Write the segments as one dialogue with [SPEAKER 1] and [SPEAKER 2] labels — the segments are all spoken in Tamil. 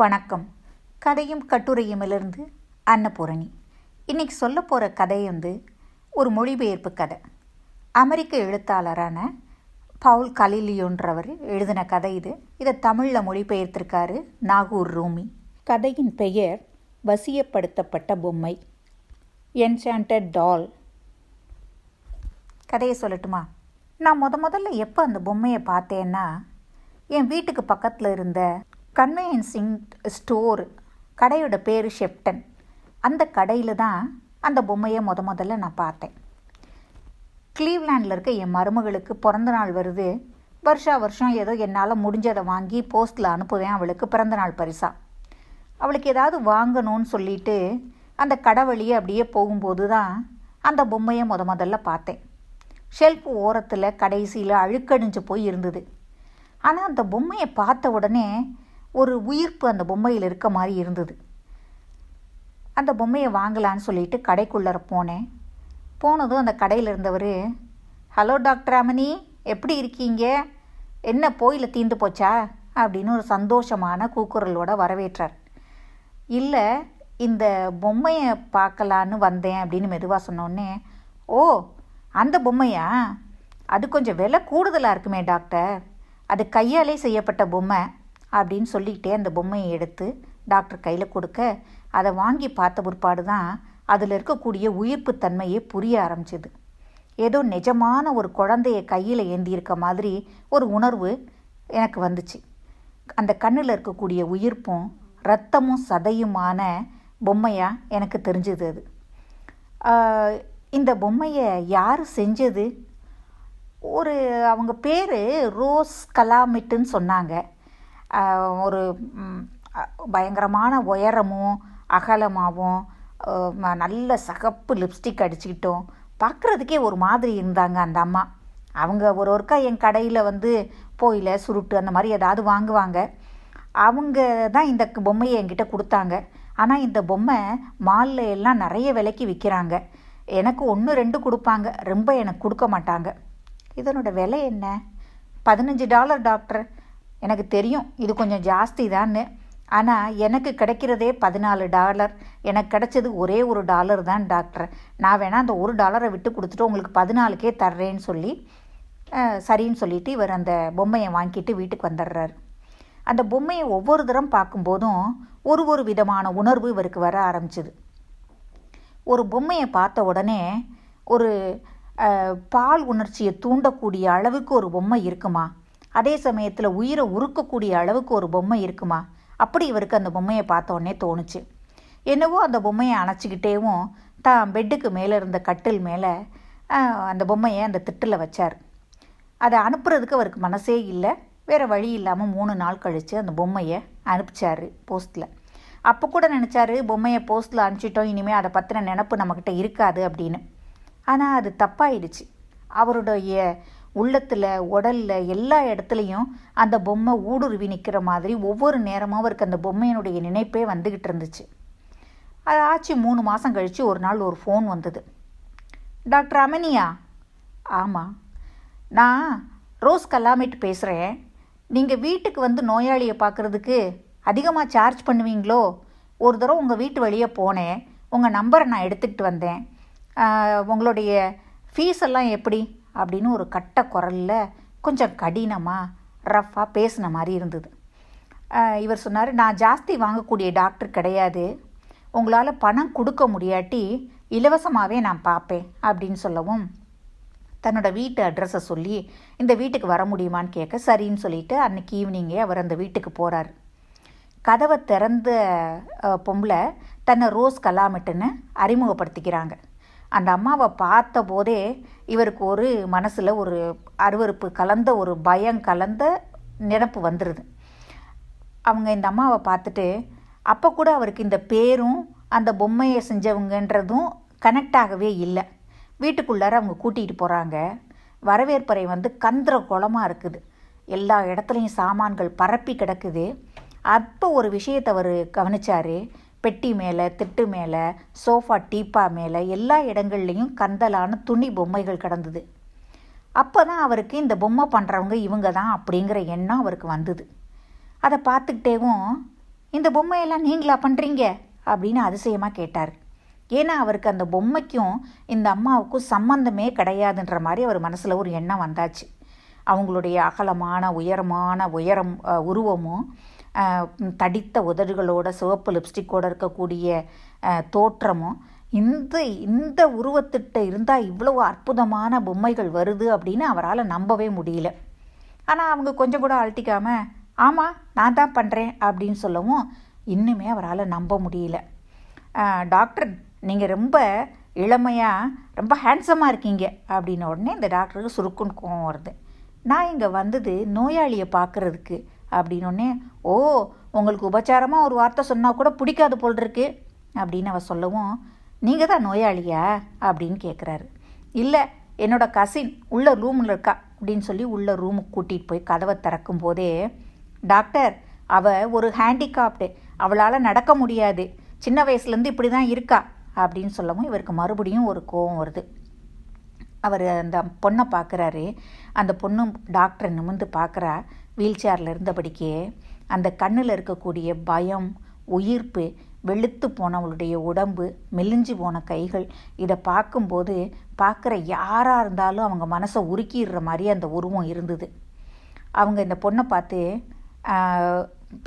[SPEAKER 1] வணக்கம் கதையும் கட்டுரையுமிலிருந்து அன்னபூரணி இன்றைக்கி சொல்ல போகிற கதை வந்து ஒரு மொழிபெயர்ப்பு கதை அமெரிக்க எழுத்தாளரான பவுல் கலீலியோன்றவர் எழுதின கதை இது இதை தமிழில் மொழிபெயர்த்திருக்காரு நாகூர் ரூமி கதையின் பெயர் வசியப்படுத்தப்பட்ட பொம்மை என்சாண்டட் டால் கதையை சொல்லட்டுமா நான் முத முதல்ல எப்போ அந்த பொம்மையை பார்த்தேன்னா என் வீட்டுக்கு பக்கத்தில் இருந்த கன்வீனியன்சிங் ஸ்டோர் கடையோட பேர் ஷெப்டன் அந்த கடையில் தான் அந்த பொம்மையை முத முதல்ல நான் பார்த்தேன் க்ளீவ்லேண்டில் இருக்க என் மருமகளுக்கு பிறந்த நாள் வருது வருஷா வருஷம் ஏதோ என்னால் முடிஞ்சதை வாங்கி போஸ்ட்டில் அனுப்புவேன் அவளுக்கு பிறந்தநாள் பரிசா அவளுக்கு ஏதாவது வாங்கணும்னு சொல்லிட்டு அந்த கடை வழியை அப்படியே போகும்போது தான் அந்த பொம்மையை முத முதல்ல பார்த்தேன் ஷெல்ஃப் ஓரத்தில் கடைசியில் அழுக்கடிஞ்சு போய் இருந்தது ஆனால் அந்த பொம்மையை பார்த்த உடனே ஒரு உயிர்ப்பு அந்த பொம்மையில் இருக்க மாதிரி இருந்தது அந்த பொம்மையை வாங்கலான்னு சொல்லிட்டு கடைக்குள்ளே போனேன் போனதும் அந்த கடையில் இருந்தவர் ஹலோ டாக்டர் அமனி எப்படி இருக்கீங்க என்ன போயில் தீந்து போச்சா அப்படின்னு ஒரு சந்தோஷமான கூக்குரலோட வரவேற்றார் இல்லை இந்த பொம்மையை பார்க்கலான்னு வந்தேன் அப்படின்னு மெதுவாக சொன்னோடனே ஓ அந்த பொம்மையா அது கொஞ்சம் விலை கூடுதலாக இருக்குமே டாக்டர் அது கையாலே செய்யப்பட்ட பொம்மை அப்படின்னு சொல்லிக்கிட்டே அந்த பொம்மையை எடுத்து டாக்டர் கையில் கொடுக்க அதை வாங்கி பார்த்த பிற்பாடு தான் அதில் இருக்கக்கூடிய உயிர்ப்பு தன்மையே புரிய ஆரம்பிச்சது ஏதோ நிஜமான ஒரு குழந்தைய கையில் ஏந்தியிருக்க மாதிரி ஒரு உணர்வு எனக்கு வந்துச்சு அந்த கண்ணில் இருக்கக்கூடிய உயிர்ப்பும் ரத்தமும் சதையுமான பொம்மையாக எனக்கு தெரிஞ்சது அது இந்த பொம்மையை யார் செஞ்சது ஒரு அவங்க பேர் ரோஸ் கலாமிட்டுன்னு சொன்னாங்க ஒரு பயங்கரமான உயரமும் அகலமாகவும் நல்ல சகப்பு லிப்ஸ்டிக் அடிச்சுக்கிட்டோம் பார்க்குறதுக்கே ஒரு மாதிரி இருந்தாங்க அந்த அம்மா அவங்க ஒரு ஒருக்கா என் கடையில் வந்து போயில சுருட்டு அந்த மாதிரி ஏதாவது வாங்குவாங்க அவங்க தான் இந்த பொம்மையை என்கிட்ட கொடுத்தாங்க ஆனால் இந்த பொம்மை மாலில் எல்லாம் நிறைய விலைக்கு விற்கிறாங்க எனக்கு ஒன்று ரெண்டு கொடுப்பாங்க ரொம்ப எனக்கு கொடுக்க மாட்டாங்க இதனோட விலை என்ன பதினஞ்சு டாலர் டாக்டர் எனக்கு தெரியும் இது கொஞ்சம் ஜாஸ்தி தான்னு ஆனால் எனக்கு கிடைக்கிறதே பதினாலு டாலர் எனக்கு கிடைச்சது ஒரே ஒரு டாலர் தான் டாக்டர் நான் வேணால் அந்த ஒரு டாலரை விட்டு கொடுத்துட்டு உங்களுக்கு பதினாலுக்கே தர்றேன்னு சொல்லி சரின்னு சொல்லிவிட்டு இவர் அந்த பொம்மையை வாங்கிட்டு வீட்டுக்கு வந்துடுறாரு அந்த பொம்மையை ஒவ்வொரு தரம் பார்க்கும்போதும் ஒரு ஒரு விதமான உணர்வு இவருக்கு வர ஆரம்பிச்சிது ஒரு பொம்மையை பார்த்த உடனே ஒரு பால் உணர்ச்சியை தூண்டக்கூடிய அளவுக்கு ஒரு பொம்மை இருக்குமா அதே சமயத்தில் உயிரை உருக்கக்கூடிய அளவுக்கு ஒரு பொம்மை இருக்குமா அப்படி இவருக்கு அந்த பொம்மையை பார்த்தோன்னே தோணுச்சு என்னவோ அந்த பொம்மையை அணைச்சிக்கிட்டேவும் தான் பெட்டுக்கு மேலே இருந்த கட்டில் மேலே அந்த பொம்மையை அந்த திட்டில் வச்சார் அதை அனுப்புறதுக்கு அவருக்கு மனசே இல்லை வேறு வழி இல்லாமல் மூணு நாள் கழித்து அந்த பொம்மையை அனுப்பிச்சார் போஸ்ட்டில் அப்போ கூட நினச்சாரு பொம்மையை போஸ்ட்டில் அனுப்பிச்சிட்டோம் இனிமேல் அதை பற்றின நினப்பு நம்மக்கிட்ட இருக்காது அப்படின்னு ஆனால் அது தப்பாயிடுச்சு அவருடைய உள்ளத்தில் உடலில் எல்லா இடத்துலையும் அந்த பொம்மை ஊடுருவி நிற்கிற மாதிரி ஒவ்வொரு நேரமும் அவருக்கு அந்த பொம்மையினுடைய நினைப்பே வந்துக்கிட்டு இருந்துச்சு அது ஆச்சு மூணு மாதம் கழித்து ஒரு நாள் ஒரு ஃபோன் வந்தது டாக்டர் அமனியா ஆமாம் நான் ரோஸ் கல்லாமிட்டு பேசுகிறேன் நீங்கள் வீட்டுக்கு வந்து நோயாளியை பார்க்குறதுக்கு அதிகமாக சார்ஜ் பண்ணுவீங்களோ ஒரு தடவை உங்கள் வீட்டு வழியே போனேன் உங்கள் நம்பரை நான் எடுத்துக்கிட்டு வந்தேன் உங்களுடைய ஃபீஸ் எல்லாம் எப்படி அப்படின்னு ஒரு கட்ட குரலில் கொஞ்சம் கடினமாக ரஃப்பாக பேசின மாதிரி இருந்தது இவர் சொன்னார் நான் ஜாஸ்தி வாங்கக்கூடிய டாக்டர் கிடையாது உங்களால் பணம் கொடுக்க முடியாட்டி இலவசமாகவே நான் பார்ப்பேன் அப்படின்னு சொல்லவும் தன்னோட வீட்டு அட்ரஸை சொல்லி இந்த வீட்டுக்கு வர முடியுமான்னு கேட்க சரின்னு சொல்லிட்டு அன்றைக்கி ஈவினிங்கே அவர் அந்த வீட்டுக்கு போகிறார் கதவை திறந்த பொம்பளை தன்னை ரோஸ் கலாமிட்டுன்னு அறிமுகப்படுத்திக்கிறாங்க அந்த அம்மாவை பார்த்த போதே இவருக்கு ஒரு மனசில் ஒரு அருவறுப்பு கலந்த ஒரு பயம் கலந்த நினப்பு வந்துடுது அவங்க இந்த அம்மாவை பார்த்துட்டு அப்போ கூட அவருக்கு இந்த பேரும் அந்த பொம்மையை செஞ்சவங்கன்றதும் கனெக்ட் ஆகவே இல்லை வீட்டுக்குள்ளார அவங்க கூட்டிகிட்டு போகிறாங்க வரவேற்பறை வந்து கந்திர குளமாக இருக்குது எல்லா இடத்துலையும் சாமான்கள் பரப்பி கிடக்குது அப்போ ஒரு விஷயத்தை அவர் கவனித்தார் பெட்டி மேலே திட்டு மேலே சோஃபா டீப்பா மேலே எல்லா இடங்கள்லையும் கந்தலான துணி பொம்மைகள் கிடந்தது அப்போ தான் அவருக்கு இந்த பொம்மை பண்ணுறவங்க இவங்க தான் அப்படிங்கிற எண்ணம் அவருக்கு வந்தது அதை பார்த்துக்கிட்டேவும் இந்த பொம்மையெல்லாம் நீங்களா பண்ணுறீங்க அப்படின்னு அதிசயமாக கேட்டார் ஏன்னா அவருக்கு அந்த பொம்மைக்கும் இந்த அம்மாவுக்கும் சம்மந்தமே கிடையாதுன்ற மாதிரி அவர் மனசில் ஒரு எண்ணம் வந்தாச்சு அவங்களுடைய அகலமான உயரமான உயரம் உருவமும் தடித்த உதடுகளோட சிவப்பு லிப்ஸ்டிக்கோட இருக்கக்கூடிய தோற்றமும் இந்த இந்த உருவத்திட்ட இருந்தால் இவ்வளவு அற்புதமான பொம்மைகள் வருது அப்படின்னு அவரால் நம்பவே முடியல ஆனால் அவங்க கொஞ்சம் கூட அழட்டிக்காமல் ஆமாம் நான் தான் பண்ணுறேன் அப்படின்னு சொல்லவும் இன்னுமே அவரால் நம்ப முடியல டாக்டர் நீங்கள் ரொம்ப இளமையாக ரொம்ப ஹேண்ட்ஸமாக இருக்கீங்க அப்படின்ன உடனே இந்த டாக்டருக்கு சுருக்குன்னு கோவம் வருது நான் இங்கே வந்தது நோயாளியை பார்க்குறதுக்கு அப்படின்னொன்னே ஓ உங்களுக்கு உபச்சாரமாக ஒரு வார்த்தை சொன்னால் கூட பிடிக்காது போல் இருக்கு அப்படின்னு அவ சொல்லவும் நீங்கள் தான் நோயாளியா அப்படின்னு கேட்குறாரு இல்லை என்னோடய கசின் உள்ள ரூமில் இருக்கா அப்படின்னு சொல்லி உள்ள ரூமுக்கு கூட்டிகிட்டு போய் கதவை திறக்கும் போதே டாக்டர் அவள் ஒரு ஹேண்டிகாப்டு அவளால் நடக்க முடியாது சின்ன வயசுலேருந்து இப்படி தான் இருக்கா அப்படின்னு சொல்லவும் இவருக்கு மறுபடியும் ஒரு கோவம் வருது அவர் அந்த பொண்ணை பார்க்குறாரு அந்த பொண்ணும் டாக்டரை நிமிந்து பார்க்குறா வீல் சேரில் இருந்தபடிக்கே அந்த கண்ணில் இருக்கக்கூடிய பயம் உயிர்ப்பு வெளுத்து போனவளுடைய உடம்பு மெலிஞ்சு போன கைகள் இதை பார்க்கும்போது பார்க்குற யாராக இருந்தாலும் அவங்க மனசை உருக்கிடுற மாதிரி அந்த உருவம் இருந்தது அவங்க இந்த பொண்ணை பார்த்து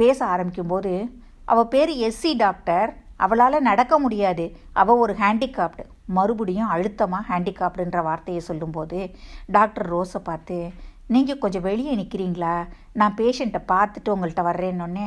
[SPEAKER 1] பேச ஆரம்பிக்கும்போது அவள் பேர் எஸ்சி டாக்டர் அவளால் நடக்க முடியாது அவள் ஒரு ஹேண்டிகாப்டு மறுபடியும் அழுத்தமாக ஹேண்டிகாப்டுன்ற வார்த்தையை சொல்லும்போது டாக்டர் ரோஸை பார்த்து நீங்கள் கொஞ்சம் வெளியே நிற்கிறீங்களா நான் பேஷண்ட்டை பார்த்துட்டு உங்கள்கிட்ட வர்றேன்னொன்னே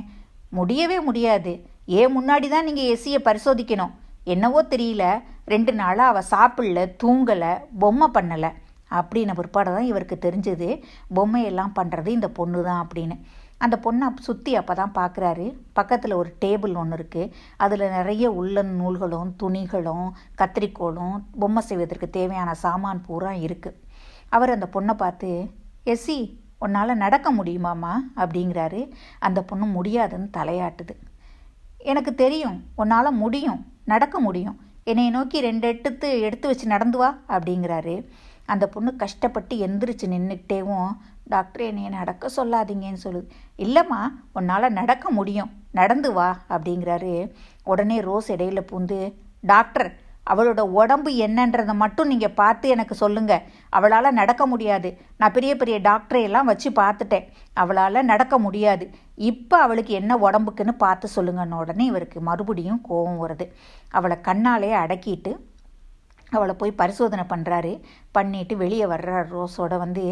[SPEAKER 1] முடியவே முடியாது ஏன் முன்னாடி தான் நீங்கள் எஸ்சியை பரிசோதிக்கணும் என்னவோ தெரியல ரெண்டு நாளாக அவள் சாப்பிடல தூங்கலை பொம்மை பண்ணலை அப்படின்னு பிற்பாடு தான் இவருக்கு தெரிஞ்சது பொம்மையெல்லாம் பண்ணுறது இந்த பொண்ணு தான் அப்படின்னு அந்த பொண்ணை சுற்றி அப்போ தான் பார்க்குறாரு பக்கத்தில் ஒரு டேபிள் ஒன்று இருக்குது அதில் நிறைய உள்ளன் நூல்களும் துணிகளும் கத்திரிக்கோளும் பொம்மை செய்வதற்கு தேவையான சாமான் பூரா இருக்குது அவர் அந்த பொண்ணை பார்த்து எஸ்சி உன்னால் நடக்க முடியுமாம்மா அப்படிங்கிறாரு அந்த பொண்ணு முடியாதுன்னு தலையாட்டுது எனக்கு தெரியும் உன்னால் முடியும் நடக்க முடியும் என்னை நோக்கி ரெண்டு எட்டுத்து எடுத்து வச்சு நடந்து வா அப்படிங்கிறாரு அந்த பொண்ணு கஷ்டப்பட்டு எந்திரிச்சு நின்றுக்கிட்டேவும் டாக்டர் என்னையை நடக்க சொல்லாதீங்கன்னு சொல்லுது இல்லைம்மா உன்னால் நடக்க முடியும் நடந்து வா அப்படிங்கிறாரு உடனே ரோஸ் இடையில் பூந்து டாக்டர் அவளோட உடம்பு என்னன்றதை மட்டும் நீங்கள் பார்த்து எனக்கு சொல்லுங்கள் அவளால் நடக்க முடியாது நான் பெரிய பெரிய டாக்டரையெல்லாம் வச்சு பார்த்துட்டேன் அவளால் நடக்க முடியாது இப்போ அவளுக்கு என்ன உடம்புக்குன்னு பார்த்து சொல்லுங்கன்னு உடனே இவருக்கு மறுபடியும் கோபம் வருது அவளை கண்ணாலே அடக்கிட்டு அவளை போய் பரிசோதனை பண்ணுறாரு பண்ணிட்டு வெளியே வர்ற ரோஸோட வந்து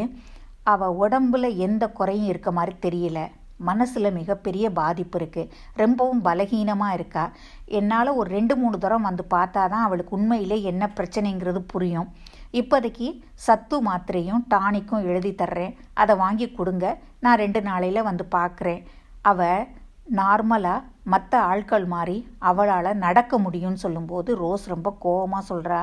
[SPEAKER 1] அவள் உடம்புல எந்த குறையும் இருக்க மாதிரி தெரியல மனசில் மிகப்பெரிய பாதிப்பு இருக்குது ரொம்பவும் பலகீனமாக இருக்கா என்னால் ஒரு ரெண்டு மூணு தரம் வந்து பார்த்தா தான் அவளுக்கு உண்மையிலே என்ன பிரச்சனைங்கிறது புரியும் இப்போதைக்கு சத்து மாத்திரையும் டானிக்கும் எழுதி தர்றேன் அதை வாங்கி கொடுங்க நான் ரெண்டு நாளையில் வந்து பார்க்குறேன் அவள் நார்மலாக மற்ற ஆட்கள் மாதிரி அவளால் நடக்க முடியும்னு சொல்லும்போது ரோஸ் ரொம்ப கோபமாக சொல்கிறா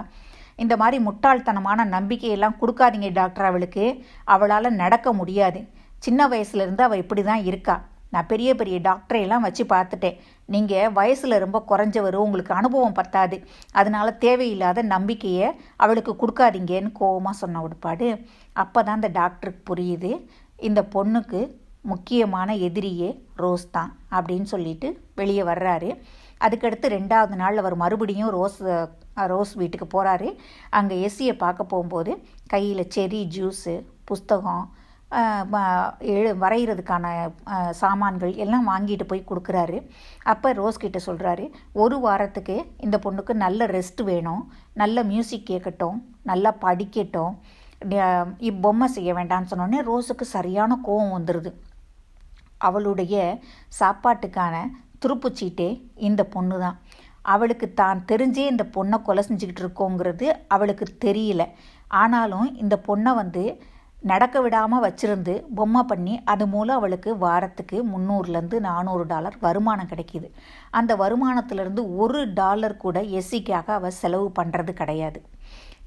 [SPEAKER 1] இந்த மாதிரி முட்டாள்தனமான நம்பிக்கையெல்லாம் கொடுக்காதீங்க டாக்டர் அவளுக்கு அவளால் நடக்க முடியாது சின்ன வயசுலேருந்து அவள் இப்படி தான் இருக்கா நான் பெரிய பெரிய டாக்டரையெல்லாம் வச்சு பார்த்துட்டேன் நீங்கள் வயசில் ரொம்ப குறைஞ்சவர் உங்களுக்கு அனுபவம் பத்தாது அதனால் தேவையில்லாத நம்பிக்கையை அவளுக்கு கொடுக்காதீங்கன்னு கோபமாக சொன்ன உடுப்பாடு அப்போ தான் அந்த டாக்டருக்கு புரியுது இந்த பொண்ணுக்கு முக்கியமான எதிரியே ரோஸ் தான் அப்படின்னு சொல்லிட்டு வெளியே வர்றாரு அதுக்கடுத்து ரெண்டாவது நாள் அவர் மறுபடியும் ரோஸ் ரோஸ் வீட்டுக்கு போகிறாரு அங்கே எஸ்சியை பார்க்க போகும்போது கையில் செரி ஜூஸு புஸ்தகம் எழு வரைகிறதுக்கான சாமான்கள் எல்லாம் வாங்கிட்டு போய் கொடுக்குறாரு அப்போ ரோஸ் கிட்ட சொல்கிறாரு ஒரு வாரத்துக்கு இந்த பொண்ணுக்கு நல்ல ரெஸ்ட் வேணும் நல்ல மியூசிக் கேட்கட்டும் நல்லா படிக்கட்டும் பொம்மை செய்ய வேண்டாம்னு சொன்னோடனே ரோஸுக்கு சரியான கோவம் வந்துடுது அவளுடைய சாப்பாட்டுக்கான சீட்டே இந்த பொண்ணு தான் அவளுக்கு தான் தெரிஞ்சே இந்த பொண்ணை கொலை செஞ்சுக்கிட்டு இருக்கோங்கிறது அவளுக்கு தெரியல ஆனாலும் இந்த பொண்ணை வந்து நடக்க விடாமல் வச்சுருந்து பொம்மை பண்ணி அது மூலம் அவளுக்கு வாரத்துக்கு முந்நூறுலேருந்து நானூறு டாலர் வருமானம் கிடைக்கிது அந்த வருமானத்திலேருந்து ஒரு டாலர் கூட எஸ்சிக்காக அவள் செலவு பண்ணுறது கிடையாது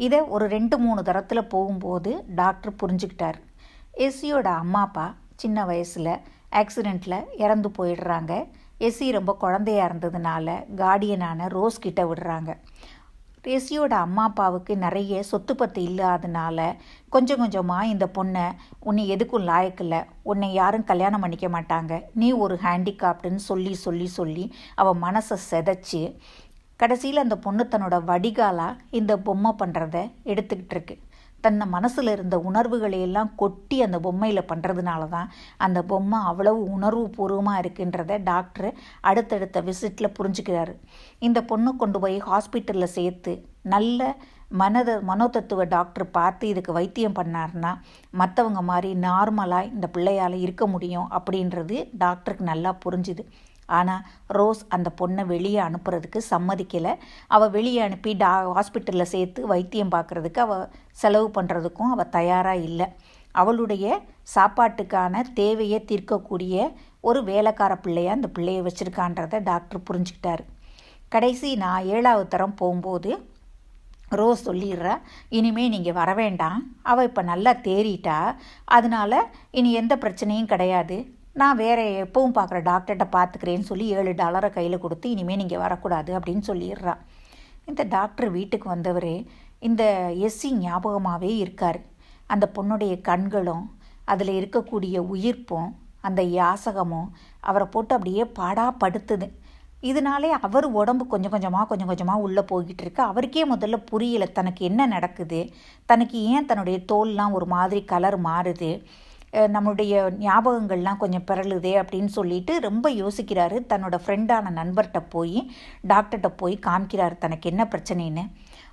[SPEAKER 1] இதை ஒரு ரெண்டு மூணு தரத்தில் போகும்போது டாக்டர் புரிஞ்சுக்கிட்டார் எஸ்சியோட அம்மா அப்பா சின்ன வயசில் ஆக்சிடெண்ட்டில் இறந்து போயிடுறாங்க எஸ்சி ரொம்ப குழந்தையாக இருந்ததுனால கார்டியனான ரோஸ் கிட்ட விடுறாங்க ரேசியோட அம்மா அப்பாவுக்கு நிறைய சொத்து பத்து இல்லாதனால கொஞ்சம் கொஞ்சமாக இந்த பொண்ணை உன்னை எதுக்கும் லாயக்கில்ல உன்னை யாரும் கல்யாணம் பண்ணிக்க மாட்டாங்க நீ ஒரு ஹேண்டிகாப்டுன்னு சொல்லி சொல்லி சொல்லி அவள் மனசை செதைச்சி கடைசியில் அந்த பொண்ணு தன்னோட வடிகாலாக இந்த பொம்மை பண்ணுறத எடுத்துக்கிட்டு இருக்கு தன்னை மனசில் இருந்த உணர்வுகளை எல்லாம் கொட்டி அந்த பொம்மையில் பண்ணுறதுனால தான் அந்த பொம்மை அவ்வளவு உணர்வு பூர்வமாக இருக்குன்றத டாக்டர் அடுத்தடுத்த விசிட்டில் புரிஞ்சுக்கிறாரு இந்த பொண்ணை கொண்டு போய் ஹாஸ்பிட்டலில் சேர்த்து நல்ல மனத மனோதத்துவ டாக்டர் பார்த்து இதுக்கு வைத்தியம் பண்ணார்னா மற்றவங்க மாதிரி நார்மலாக இந்த பிள்ளையால் இருக்க முடியும் அப்படின்றது டாக்டருக்கு நல்லா புரிஞ்சுது ஆனால் ரோஸ் அந்த பொண்ணை வெளியே அனுப்புறதுக்கு சம்மதிக்கலை அவள் வெளியே அனுப்பி டா ஹாஸ்பிட்டலில் சேர்த்து வைத்தியம் பார்க்குறதுக்கு அவள் செலவு பண்ணுறதுக்கும் அவள் தயாராக இல்லை அவளுடைய சாப்பாட்டுக்கான தேவையை தீர்க்கக்கூடிய ஒரு வேலைக்கார பிள்ளையாக அந்த பிள்ளையை வச்சுருக்கான்றதை டாக்டர் புரிஞ்சுக்கிட்டார் கடைசி நான் ஏழாவது தரம் போகும்போது ரோஸ் சொல்லிடுறா இனிமேல் நீங்கள் வர வேண்டாம் அவள் இப்போ நல்லா தேறிட்டா அதனால் இனி எந்த பிரச்சனையும் கிடையாது நான் வேற எப்பவும் பார்க்குற டாக்டர்கிட்ட பார்த்துக்கிறேன்னு சொல்லி ஏழு டாலரை கையில் கொடுத்து இனிமேல் நீங்கள் வரக்கூடாது அப்படின்னு சொல்லிடுறான் இந்த டாக்டர் வீட்டுக்கு வந்தவர் இந்த எஸ்சி ஞாபகமாகவே இருக்கார் அந்த பொண்ணுடைய கண்களும் அதில் இருக்கக்கூடிய உயிர்ப்பும் அந்த யாசகமும் அவரை போட்டு அப்படியே பாடா படுத்துது இதனாலே அவர் உடம்பு கொஞ்சம் கொஞ்சமாக கொஞ்சம் கொஞ்சமாக உள்ளே போய்கிட்டு இருக்கு அவருக்கே முதல்ல புரியலை தனக்கு என்ன நடக்குது தனக்கு ஏன் தன்னுடைய தோல்லாம் ஒரு மாதிரி கலர் மாறுது நம்மளுடைய ஞாபகங்கள்லாம் கொஞ்சம் பிறழுதே அப்படின்னு சொல்லிட்டு ரொம்ப யோசிக்கிறாரு தன்னோட ஃப்ரெண்டான நண்பர்கிட்ட போய் டாக்டர்கிட்ட போய் காமிக்கிறார் தனக்கு என்ன பிரச்சனைன்னு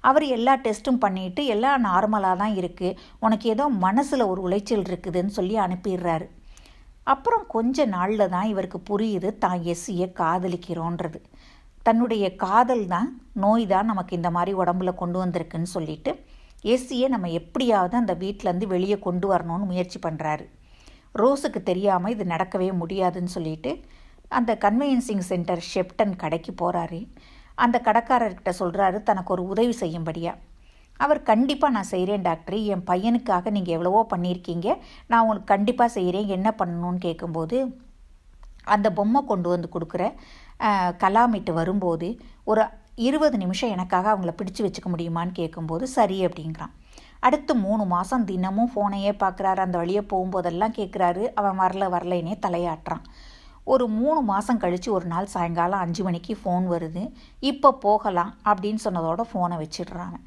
[SPEAKER 1] அவர் எல்லா டெஸ்ட்டும் பண்ணிட்டு எல்லாம் நார்மலாக தான் இருக்குது உனக்கு ஏதோ மனசில் ஒரு உளைச்சல் இருக்குதுன்னு சொல்லி அனுப்பிடுறாரு அப்புறம் கொஞ்ச நாளில் தான் இவருக்கு புரியுது தான் எஸ்ஸியை காதலிக்கிறோன்றது தன்னுடைய காதல் தான் நோய் தான் நமக்கு இந்த மாதிரி உடம்புல கொண்டு வந்திருக்குன்னு சொல்லிட்டு எஸ்சியை நம்ம எப்படியாவது அந்த வீட்டிலேருந்து வெளியே கொண்டு வரணும்னு முயற்சி பண்ணுறாரு ரோஸுக்கு தெரியாமல் இது நடக்கவே முடியாதுன்னு சொல்லிட்டு அந்த கன்வீனியன்சிங் சென்டர் ஷெப்டன் கடைக்கு போகிறாரு அந்த கடைக்காரர்கிட்ட சொல்கிறாரு தனக்கு ஒரு உதவி செய்யும்படியாக அவர் கண்டிப்பாக நான் செய்கிறேன் டாக்டர் என் பையனுக்காக நீங்கள் எவ்வளவோ பண்ணியிருக்கீங்க நான் உங்களுக்கு கண்டிப்பாக செய்கிறேன் என்ன பண்ணணும்னு கேட்கும்போது அந்த பொம்மை கொண்டு வந்து கொடுக்குற கலாமிட்டு வரும்போது ஒரு இருபது நிமிஷம் எனக்காக அவங்கள பிடிச்சு வச்சுக்க முடியுமான்னு கேட்கும்போது சரி அப்படிங்கிறான் அடுத்து மூணு மாதம் தினமும் ஃபோனையே பார்க்குறாரு அந்த வழியே போகும்போதெல்லாம் கேட்குறாரு அவன் வரல வரலைனே தலையாட்டுறான் ஒரு மூணு மாதம் கழித்து ஒரு நாள் சாயங்காலம் அஞ்சு மணிக்கு ஃபோன் வருது இப்போ போகலாம் அப்படின்னு சொன்னதோட ஃபோனை வச்சிடுறாங்க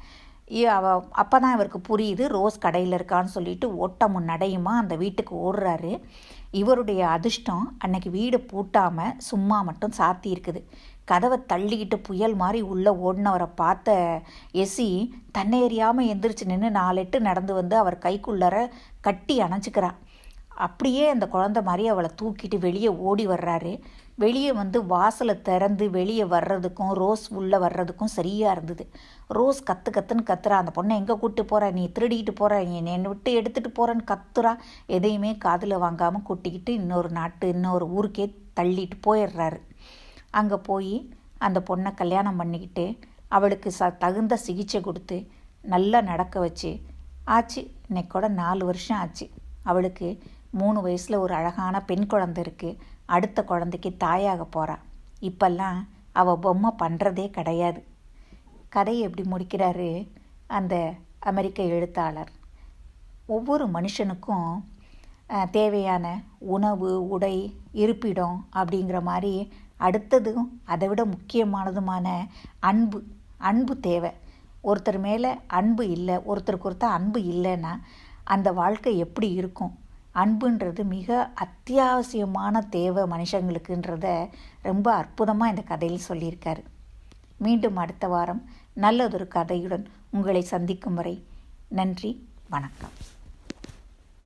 [SPEAKER 1] அவ அப்போ தான் இவருக்கு புரியுது ரோஸ் கடையில் இருக்கான்னு சொல்லிட்டு ஓட்டம் நடையுமா அந்த வீட்டுக்கு ஓடுறாரு இவருடைய அதிர்ஷ்டம் அன்னைக்கு வீடு பூட்டாமல் சும்மா மட்டும் சாத்தி இருக்குது கதவை தள்ளிக்கிட்டு புயல் மாதிரி உள்ளே ஓடினவரை பார்த்த எஸ்சி தன்னை எறியாமல் எந்திரிச்சு நின்று நாலெட்டு நடந்து வந்து அவர் கைக்குள்ளற கட்டி அணைச்சிக்கிறா அப்படியே அந்த குழந்த மாதிரி அவளை தூக்கிட்டு வெளியே ஓடி வர்றாரு வெளியே வந்து வாசலை திறந்து வெளியே வர்றதுக்கும் ரோஸ் உள்ளே வர்றதுக்கும் சரியாக இருந்தது ரோஸ் கற்று கத்துன்னு கத்துறா அந்த பொண்ணை எங்கே கூப்பிட்டு போகிற நீ திருடிக்கிட்டு போகிற நீ என்னை விட்டு எடுத்துகிட்டு போகிறேன்னு கத்துறா எதையுமே காதில் வாங்காமல் கூட்டிக்கிட்டு இன்னொரு நாட்டு இன்னொரு ஊருக்கே தள்ளிட்டு போயிடுறாரு அங்கே போய் அந்த பொண்ணை கல்யாணம் பண்ணிக்கிட்டு அவளுக்கு ச தகுந்த சிகிச்சை கொடுத்து நல்லா நடக்க வச்சு ஆச்சு இன்னைக்கூட நாலு வருஷம் ஆச்சு அவளுக்கு மூணு வயசில் ஒரு அழகான பெண் குழந்தை இருக்குது அடுத்த குழந்தைக்கு தாயாக போகிறாள் இப்பெல்லாம் அவள் பொம்மை பண்ணுறதே கிடையாது கதையை எப்படி முடிக்கிறாரு அந்த அமெரிக்க எழுத்தாளர் ஒவ்வொரு மனுஷனுக்கும் தேவையான உணவு உடை இருப்பிடம் அப்படிங்கிற மாதிரி அடுத்ததும் அதை விட முக்கியமானதுமான அன்பு அன்பு தேவை ஒருத்தர் மேலே அன்பு இல்லை ஒருத்தருக்கு ஒருத்தர் அன்பு இல்லைன்னா அந்த வாழ்க்கை எப்படி இருக்கும் அன்புன்றது மிக அத்தியாவசியமான தேவை மனுஷங்களுக்குன்றத ரொம்ப அற்புதமாக இந்த கதையில் சொல்லியிருக்கார் மீண்டும் அடுத்த வாரம் நல்லதொரு கதையுடன் உங்களை சந்திக்கும் வரை நன்றி வணக்கம்